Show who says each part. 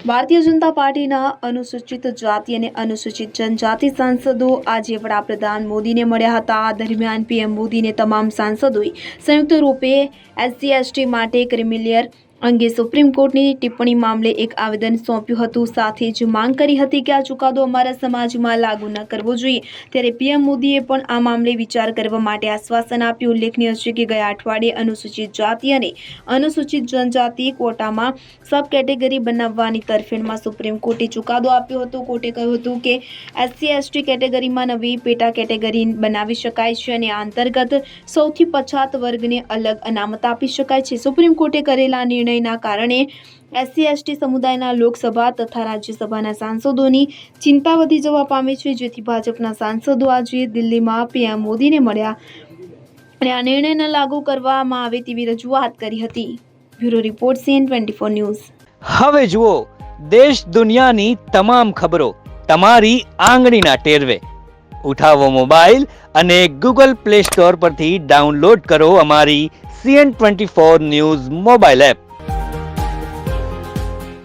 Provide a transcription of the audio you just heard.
Speaker 1: ભારતીય જનતા પાર્ટીના અનુસૂચિત જાતિ અને અનુસૂચિત જનજાતિ સાંસદો આજે વડાપ્રધાન મોદીને મળ્યા હતા. આ દરમિયાન પીએમ મોદીને તમામ સાંસદોએ સંયુક્ત રૂપે એસસી, એસટી માટે ક્રિમિલિયર અંગે સુપ્રીમ કોર્ટની ટિપ્પણી મામલે એક આવેદન સોંપ્યું હતું. સાથે જ માંગ કરી હતી કે આ ચુકાદો અમારા સમાજમાં લાગુ ન કરવો જોઈએ. ત્યારે પીએમ મોદીએ પણ આ મામલે વિચાર કરવા માટે આશ્વાસન આપ્યું. ઉલ્લેખનીય છે કે ગયા અઠવાડિયે અનુસૂચિત જાતિ અને અનુસૂચિત જનજાતિ કોટામાં સબ કેટેગરી બનાવવાની તરફેણમાં સુપ્રીમ કોર્ટે ચુકાદો આપ્યો હતો. કોર્ટે કહ્યું હતું કે એસસી, એસટી કેટેગરીમાં નવી પેટા કેટેગરી બનાવી શકાય છે અને આ અંતર્ગત સૌથી પછાત વર્ગને અલગ અનામત આપી શકાય છે. સુપ્રીમ કોર્ટે કરેલા નિર્ણયના કારણે એસસી, એસટી સમુદાયના લોકસભા તથા રાજ્યસભાના સાંસદોની ચિંતા વધી જવા પામી છે. જેથી ભાજપના સાંસદો આજે દિલ્હીમાં પીએમ મોદીને મળ્યા અને આ નિર્ણયને લાગુ કરવામાં આવે તેવી રજૂઆત કરી હતી. Bureau report CN twenty four news.
Speaker 2: હવે જુઓ, દેશ દુનિયાની તમામ ખબરો તમારી આંગળીના ટેરવે. ઉઠાવો મોબાઈલ અને ગૂગલ પ્લે સ્ટોર પરથી ડાઉનલોડ કરો અમારી CN twenty four news mobile app.